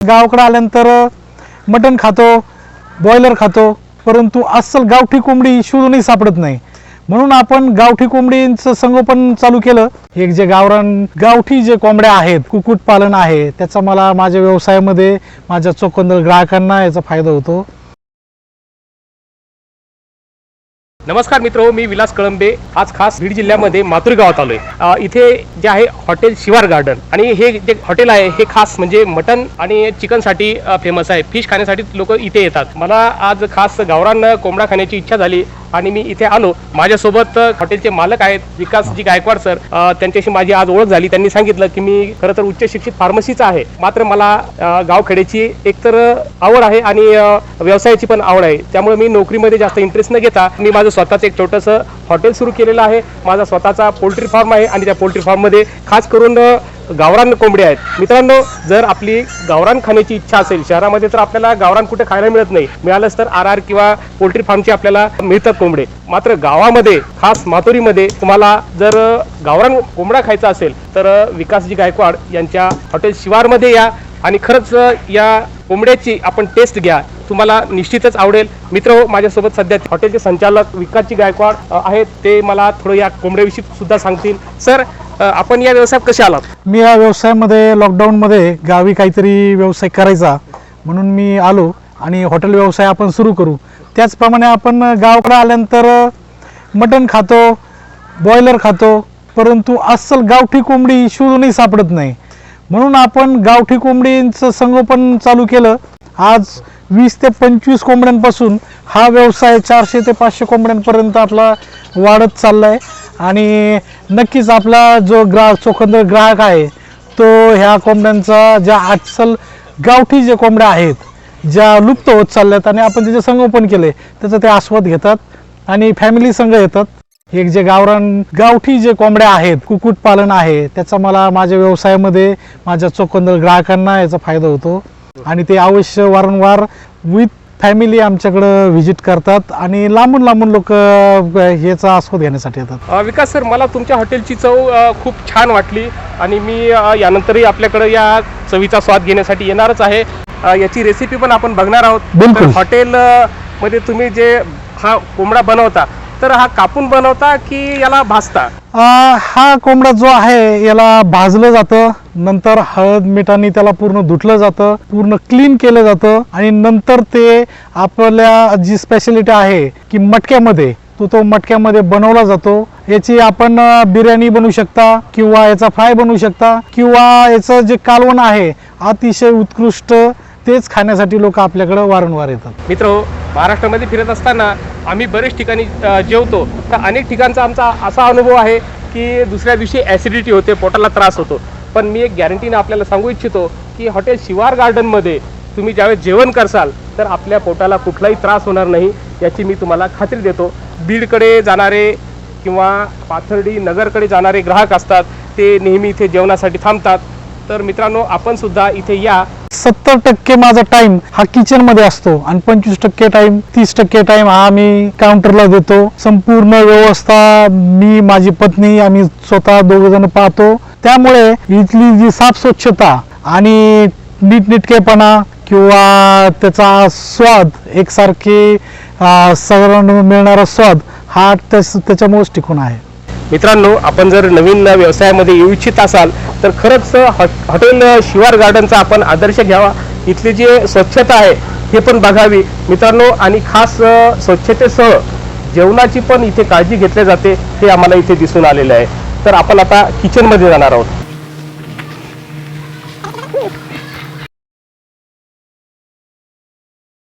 गावाकडे आल्यानंतर मटण खातो बॉयलर खातो परंतु अस्सल गावठी कोंबडी शोधूनही सापडत नाही. म्हणून आपण गावठी कोंबडींचं संगोपन चालू केलं. एक जे गावरान गावठी जे कोंबड्या आहेत कुक्कुटपालन आहे त्याचा मला माझ्या व्यवसायामध्ये माझ्या चोकंदर ग्राहकांना याचा फायदा होतो. नमस्कार मित्र मी विलास कळंबे. आज खास बीड जिल्ह्यामध्ये माथुरी गावात आलोय. इथे जे आहे हॉटेल शिवार गार्डन आणि हे जे हॉटेल आहे हे खास म्हणजे मटन आणि चिकनसाठी फेमस आहे. फिश खाण्यासाठी लोक इथे येतात. मला आज खास गावरान कोंबडा खाण्याची इच्छा झाली. आणि मी इथे आलो. माझ्यासोबत हॉटेलचे मालक आहेत विकासजी गायकवाड सर. त्यांच्याशी माझी आज ओळख झाली. त्यांनी सांगितलं की मी खरं तर उच्च शिक्षित फार्मसीचा आहे. मात्र मला गावखेड्याची एकतर आवड आहे आणि व्यवसायाची पण आवड आहे. त्यामुळे मी नोकरीमध्ये जास्त इंटरेस्ट न घेता मी माझं स्वतःचं एक छोटंसं हॉटेल सुरू केलेलं आहे. माझा स्वतःचा पोल्ट्री फार्म आहे आणि त्या पोल्ट्री फार्ममध्ये खास करून गावरान कोंबडी आहेत. मित्रांनो जर आपली गावरान खाण्याची इच्छा असेल शहरामध्ये तर आपल्याला गावरान कुठे खायला मिळत नाही. मिळालंच तर आर आर किंवा पोल्ट्री फार्मची आपल्याला मिळतात कोंबडे. मात्र गावामध्ये खास माथुरीमध्ये तुम्हाला जर गावरान कोंबडा खायचा असेल तर विकासजी गायकवाड यांच्या हॉटेल शिवारमध्ये या आणि खरंच या कोंबड्याची आपण टेस्ट घ्या. तुम्हाला निश्चितच आवडेल. मित्र हो, माझ्यासोबत सध्या हॉटेलचे संचालक विकासजी गायकवाड आहेत. ते मला थोडं या कोंबड्याविषयी सुद्धा सांगतील. सर आपण या व्यवसायात कसे आलात? मी या व्यवसायामध्ये लॉकडाऊनमध्ये गावी काहीतरी व्यवसाय करायचा म्हणून मी आलो आणि हॉटेल व्यवसाय आपण सुरू करू. त्याचप्रमाणे आपण गावाकडे आल्यानंतर मटण खातो बॉयलर खातो परंतु अस्सल गावठी कोंबडी शोधूनही सापडत नाही. म्हणून आपण गावठी कोंबडींचं संगोपन चालू केलं. आज वीस ते पंचवीस कोंबड्यांपासून हा व्यवसाय चारशे ते पाचशे कोंबड्यांपर्यंत आपला वाढत चालला आहे आणि नक्कीच आपला जो ग्राहक चोखंदर ग्राहक आहे तो ह्या कोंबड्यांचा ज्या आजसल गावठी जे कोंबड्या आहेत ज्या लुप्त होत चालल्यात आणि आपण त्याचे संगोपन केले त्याचा ते आस्वाद घेतात आणि फॅमिली संघ येतात. एक जे गावरान गावठी जे कोंबड्या आहेत कुक्कुटपालन आहे त्याचा मला माझ्या व्यवसायामध्ये माझ्या चोखंदर ग्राहकांना याचा फायदा होतो. आणि ते अवश्य वारंवार विथ फॅमिली आमच्याकडं व्हिजिट करतात आणि लांबून लांबून लोक याचा आस्वाद घेण्यासाठी येतात. विकास सर मला तुमच्या हॉटेलची चव खूप छान वाटली आणि मी यानंतरही आपल्याकडे या चवीचा स्वाद घेण्यासाठी येणारच आहे. याची रेसिपी पण आपण बघणार आहोत. बिलकुल. हॉटेल मध्ये तुम्ही जे हा कोंबडा बनवता तर हा कापून बनवता की याला भाजता? आ, हा कोंबडा जो आहे याला भाजलं जातं नंतर हळद मिठाने त्याला पूर्ण धुतलं जातं पूर्ण क्लीन केलं जातं आणि नंतर ते आपल्या जी स्पेशालिटी आहे की मटक्यामध्ये तो तो मटक्यामध्ये बनवला जातो. याची आपण बिर्याणी बनवू शकता किंवा याचा फ्राय बनवू शकता किंवा याचं जे कालवण आहे अतिशय उत्कृष्ट तेच खाण्यासाठी लोक आपल्याकडे वारंवार येतात. मित्र महाराष्ट्रामध्ये फिरत असताना आम्ही बरेच ठिकाणी जेवतो. तर अनेक ठिकाणचा आमचा असा अनुभव आहे की दुसऱ्या दिवशी ॲसिडिटी होते पोटाला त्रास होतो. पण मी एक गॅरंटीने आपल्याला सांगू इच्छितो की हॉटेल शिवार गार्डनमध्ये तुम्ही ज्यावेळेस जेवण करसाल तर आपल्या पोटाला कुठलाही त्रास होणार नाही याची मी तुम्हाला खात्री देतो. बीडकडे जाणारे किंवा पाथर्डी नगरकडे जाणारे ग्राहक असतात ते नेहमी इथे जेवणासाठी थांबतात. तर मित्रांनो आपण सुद्धा इथे या. सत्तर टक्के माझा टाइम हा किचनमध्ये असतो आणि पंचवीस टक्के टाइम तीस टक्के टाइम हा मी काउंटरला देतो. संपूर्ण व्यवस्था मी माझी पत्नी आम्ही स्वतः दोघ जण पाहतो. त्यामुळे इथली जी साफ स्वच्छता आणि नीटनेटकेपणा किंवा त्याचा स्वाद एकसारखे सर्वांना मिळणारा स्वाद हा त्याच- त्याच्यामुळेच टिकून आहे. मित्रांनो आपण जर नवीन व्यवसायामध्ये येऊ इच्छित असाल तर खरंच हॉ- हॉटेल शिवार गार्डनचा आपण आदर्श घ्यावा. इथली जी स्वच्छता आहे हे पण बघावी. मित्रांनो आणि खास स्वच्छतेसह जेवणाची पण इथे काळजी घेतली जाते हे आम्हाला इथे दिसून आलेलं आहे. तर आपण आता किचनमध्ये जाणार आहोत.